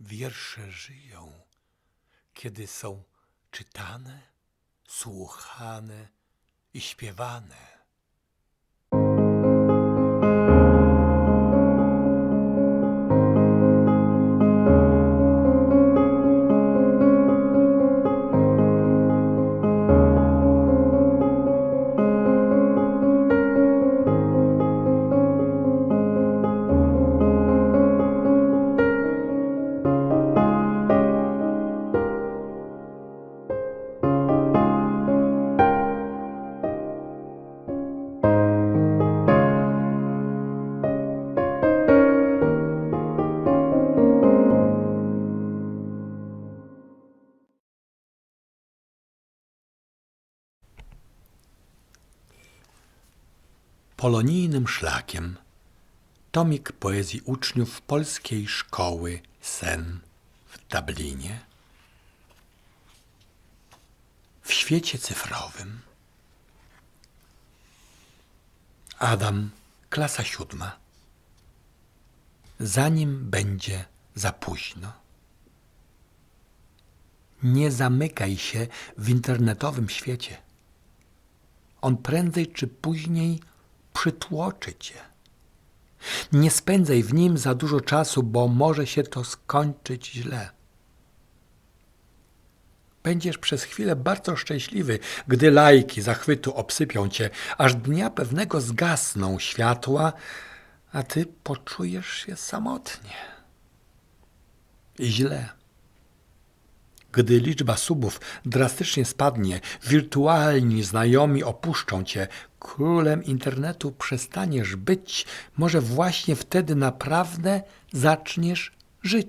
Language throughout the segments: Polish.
Wiersze żyją, kiedy są czytane, słuchane i śpiewane. Polonijnym szlakiem tomik poezji uczniów polskiej szkoły Sen w Dublinie. W świecie cyfrowym. Adam, klasa siódma. Zanim będzie za późno. Nie zamykaj się w internetowym świecie. On prędzej czy później przytłoczy cię. Nie spędzaj w nim za dużo czasu, bo może się to skończyć źle. Będziesz przez chwilę bardzo szczęśliwy, gdy lajki zachwytu obsypią cię, aż dnia pewnego zgasną światła, a ty poczujesz się samotnie i źle. Gdy liczba subów drastycznie spadnie, wirtualni znajomi opuszczą cię, królem internetu przestaniesz być, może właśnie wtedy naprawdę zaczniesz żyć.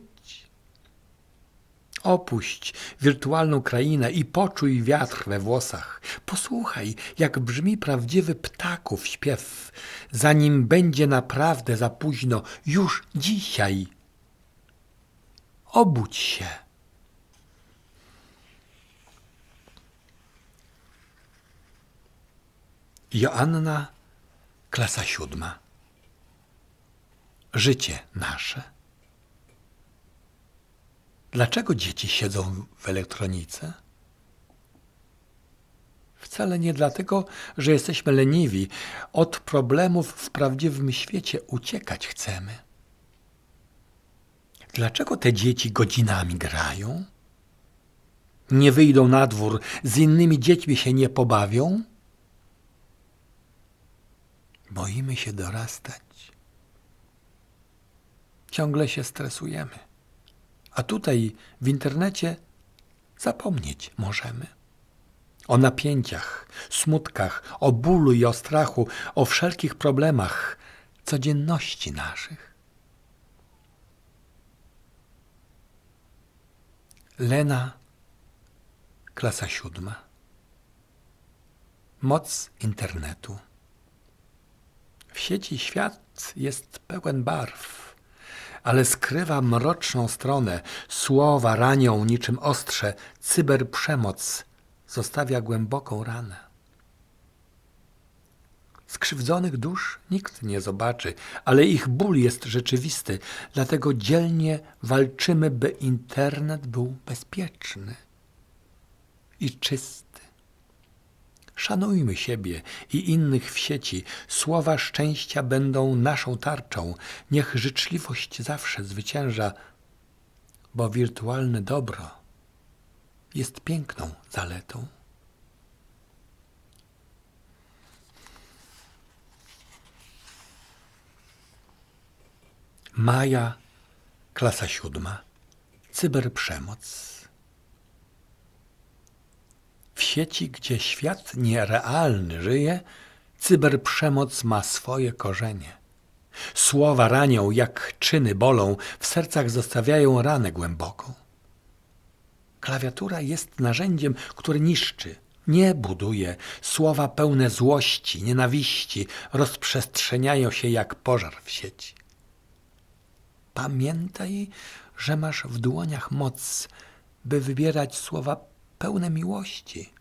Opuść wirtualną krainę i poczuj wiatr we włosach. Posłuchaj, jak brzmi prawdziwy ptaków śpiew, zanim będzie naprawdę za późno, już dzisiaj. Obudź się. Joanna, klasa siódma. Życie nasze. Dlaczego dzieci siedzą w elektronice? Wcale nie dlatego, że jesteśmy leniwi. Od problemów w prawdziwym świecie uciekać chcemy. Dlaczego te dzieci godzinami grają? Nie wyjdą na dwór, z innymi dziećmi się nie pobawią? Boimy się dorastać. Ciągle się stresujemy. A tutaj w internecie zapomnieć możemy. O napięciach, smutkach, o bólu i o strachu, o wszelkich problemach codzienności naszych. Lena, klasa siódma. Moc internetu. W sieci świat jest pełen barw, ale skrywa mroczną stronę. Słowa ranią niczym ostrze, cyberprzemoc zostawia głęboką ranę. Skrzywdzonych dusz nikt nie zobaczy, ale ich ból jest rzeczywisty, dlatego dzielnie walczymy, by internet był bezpieczny i czysty. Szanujmy siebie i innych w sieci. Słowa szczęścia będą naszą tarczą. Niech życzliwość zawsze zwycięża, bo wirtualne dobro jest piękną zaletą. Maja, klasa siódma. Cyberprzemoc. W sieci, gdzie świat nierealny żyje, cyberprzemoc ma swoje korzenie. Słowa ranią, jak czyny bolą, w sercach zostawiają ranę głęboką. Klawiatura jest narzędziem, które niszczy, nie buduje. Słowa pełne złości, nienawiści rozprzestrzeniają się jak pożar w sieci. Pamiętaj, że masz w dłoniach moc, by wybierać słowa pełne miłości.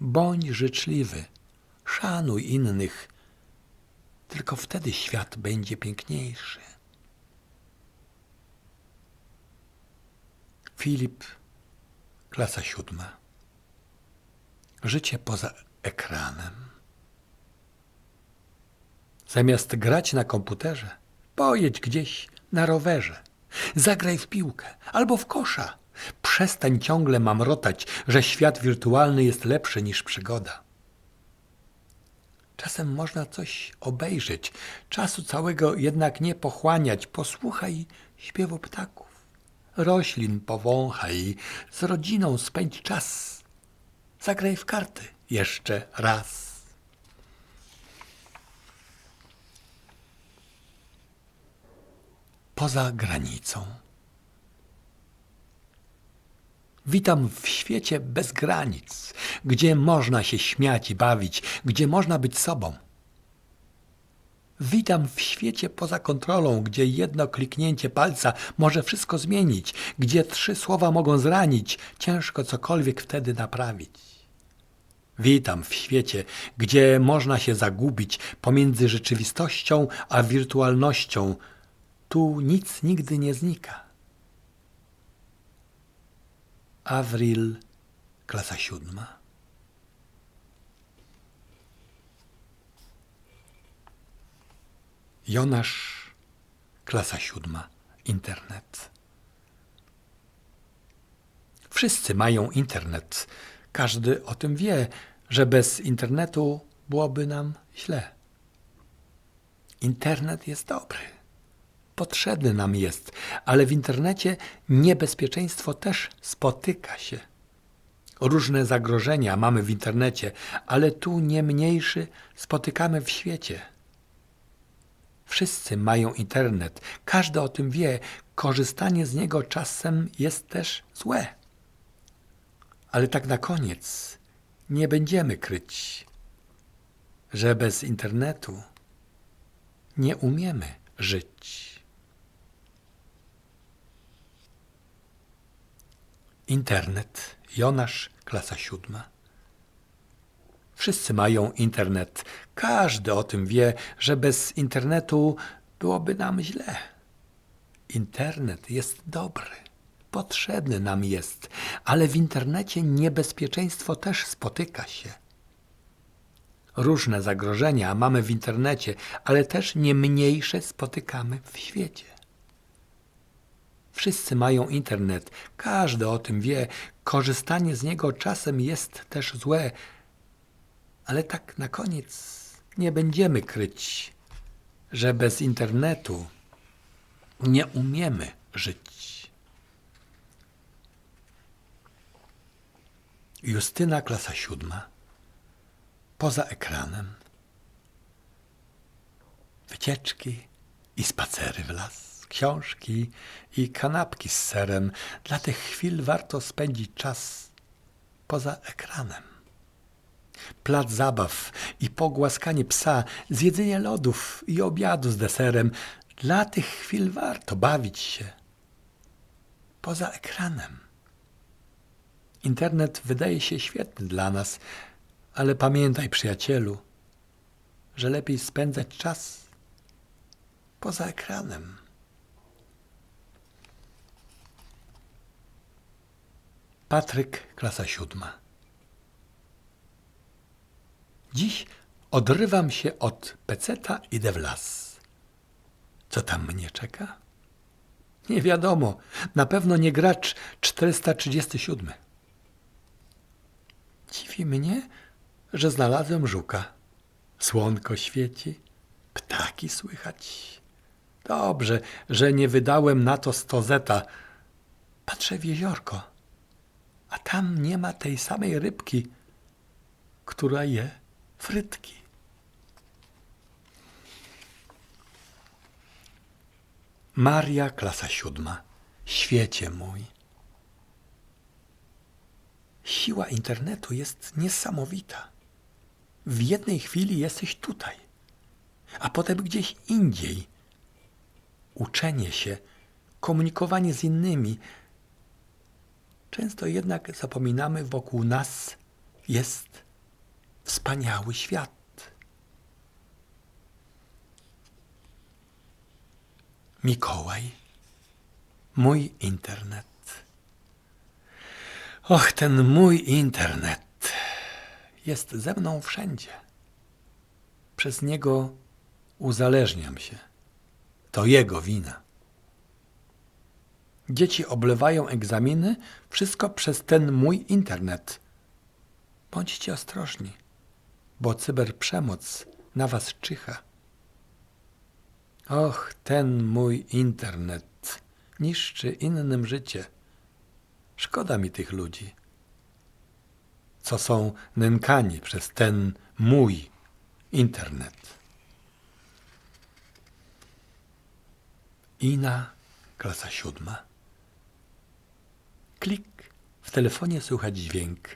Bądź życzliwy, szanuj innych. Tylko wtedy świat będzie piękniejszy. Filip, klasa siódma. Życie poza ekranem. Zamiast grać na komputerze, pojedź gdzieś na rowerze. Zagraj w piłkę albo w kosza. Przestań ciągle mamrotać, że świat wirtualny jest lepszy niż przygoda. Czasem można coś obejrzeć, czasu całego jednak nie pochłaniać. Posłuchaj śpiewu ptaków, roślin powąchaj, z rodziną spędź czas. Zagraj w karty jeszcze raz. Poza granicą. Witam w świecie bez granic, gdzie można się śmiać i bawić, gdzie można być sobą. Witam w świecie poza kontrolą, gdzie jedno kliknięcie palca może wszystko zmienić, gdzie trzy słowa mogą zranić, ciężko cokolwiek wtedy naprawić. Witam w świecie, gdzie można się zagubić pomiędzy rzeczywistością a wirtualnością. Tu nic nigdy nie znika. Avril, klasa siódma. Jonasz, klasa siódma, internet. Wszyscy mają internet. Każdy o tym wie, że bez internetu byłoby nam źle. Internet jest dobry potrzebny nam jest, ale w internecie niebezpieczeństwo też spotyka się. Różne zagrożenia mamy w internecie, ale tu nie mniejszy spotykamy w świecie. Wszyscy mają internet, każdy o tym wie, korzystanie z niego czasem jest też złe. Ale tak na koniec nie będziemy kryć, że bez internetu nie umiemy żyć. Internet. Jonasz, klasa siódma. Wszyscy mają internet. Każdy o tym wie, że bez internetu byłoby nam źle. Internet jest dobry, potrzebny nam jest, ale w internecie niebezpieczeństwo też spotyka się. Różne zagrożenia mamy w internecie, ale też nie mniejsze spotykamy w świecie. Wszyscy mają internet, każdy o tym wie. Korzystanie z niego czasem jest też złe, ale tak na koniec nie będziemy kryć, że bez internetu nie umiemy żyć. Justyna, klasa siódma. Poza ekranem. Wycieczki i spacery w las książki i kanapki z serem. Dla tych chwil warto spędzić czas poza ekranem. Plac zabaw i pogłaskanie psa, zjedzenie lodów i obiadu z deserem. Dla tych chwil warto bawić się poza ekranem. Internet wydaje się świetny dla nas, ale pamiętaj, przyjacielu, że lepiej spędzać czas poza ekranem. Patryk, klasa siódma. Dziś odrywam się od peceta, idę w las. Co tam mnie czeka? Nie wiadomo, na pewno nie gracz 437. Dziwi mnie, że znalazłem żuka. Słonko świeci, ptaki słychać. Dobrze, że nie wydałem na to sto zeta. Patrzę w jeziorko a tam nie ma tej samej rybki, która je frytki. Maria, klasa siódma. Świecie mój. Siła internetu jest niesamowita. W jednej chwili jesteś tutaj, a potem gdzieś indziej. Uczenie się, komunikowanie z innymi, Często jednak zapominamy, wokół nas jest wspaniały świat. Mikołaj, mój internet. Och, ten mój internet jest ze mną wszędzie. Przez niego uzależniam się. To jego wina. Dzieci oblewają egzaminy, wszystko przez ten mój internet. Bądźcie ostrożni, bo cyberprzemoc na was czyha. Och, ten mój internet niszczy innym życie. Szkoda mi tych ludzi, co są nękani przez ten mój internet. Ina, klasa siódma. Klik, w telefonie słychać dźwięk.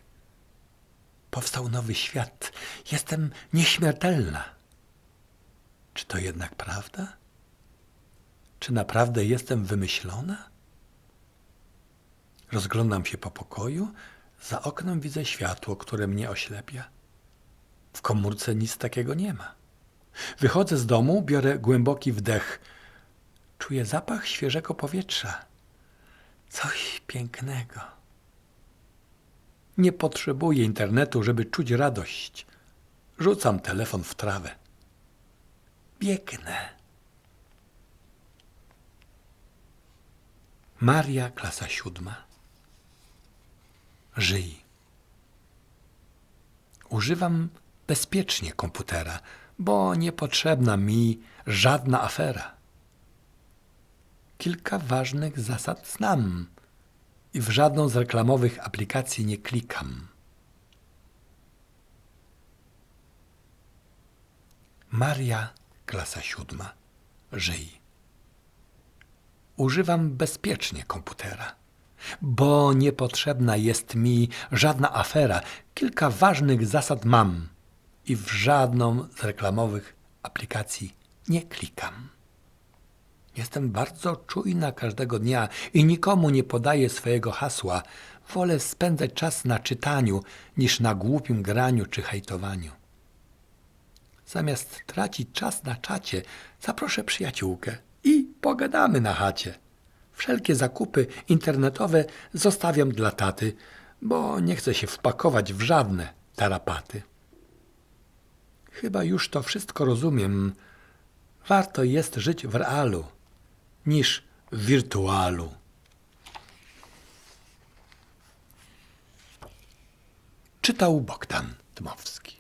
Powstał nowy świat. Jestem nieśmiertelna. Czy to jednak prawda? Czy naprawdę jestem wymyślona? Rozglądam się po pokoju. Za oknem widzę światło, które mnie oślepia. W komórce nic takiego nie ma. Wychodzę z domu, biorę głęboki wdech. Czuję zapach świeżego powietrza. Coś pięknego. Nie potrzebuję internetu, żeby czuć radość. Rzucam telefon w trawę. Biegnę. Maria, klasa siódma. Żyj. Używam bezpiecznie komputera, bo niepotrzebna mi żadna afera. Kilka ważnych zasad znam i w żadną z reklamowych aplikacji nie klikam. Maria, klasa siódma. Żyj. Używam bezpiecznie komputera, bo niepotrzebna jest mi żadna afera. Kilka ważnych zasad mam i w żadną z reklamowych aplikacji nie klikam. Jestem bardzo czujna każdego dnia i nikomu nie podaję swojego hasła. Wolę spędzać czas na czytaniu niż na głupim graniu czy hejtowaniu. Zamiast tracić czas na czacie, zaproszę przyjaciółkę i pogadamy na chacie. Wszelkie zakupy internetowe zostawiam dla taty, bo nie chcę się wpakować w żadne tarapaty. Chyba już to wszystko rozumiem. Warto jest żyć w realu niż w wirtualu. Czytał Bogdan Dmowski.